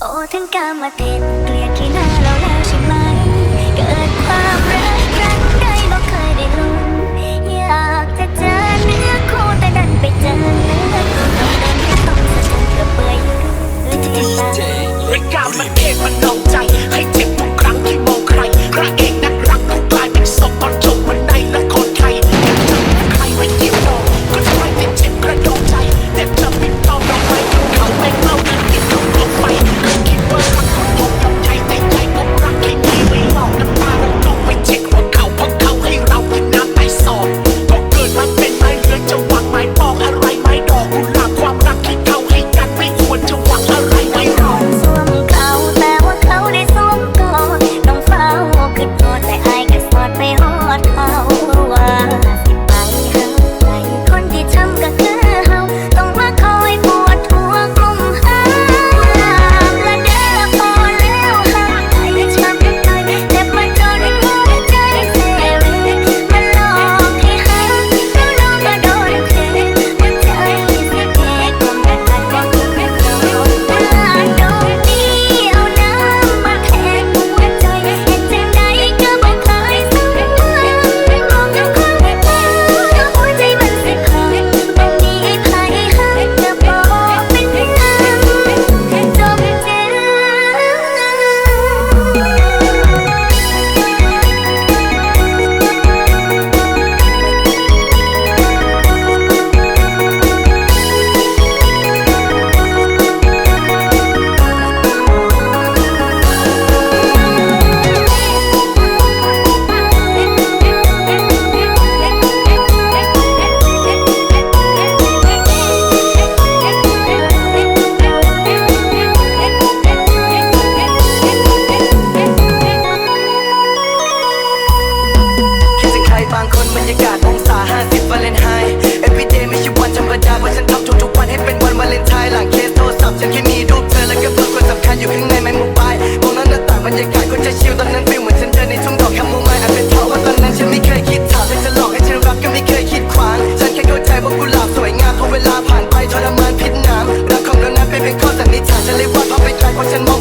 โอ้ทั้งกามาติดเกลียดขี้หนา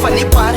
funny part.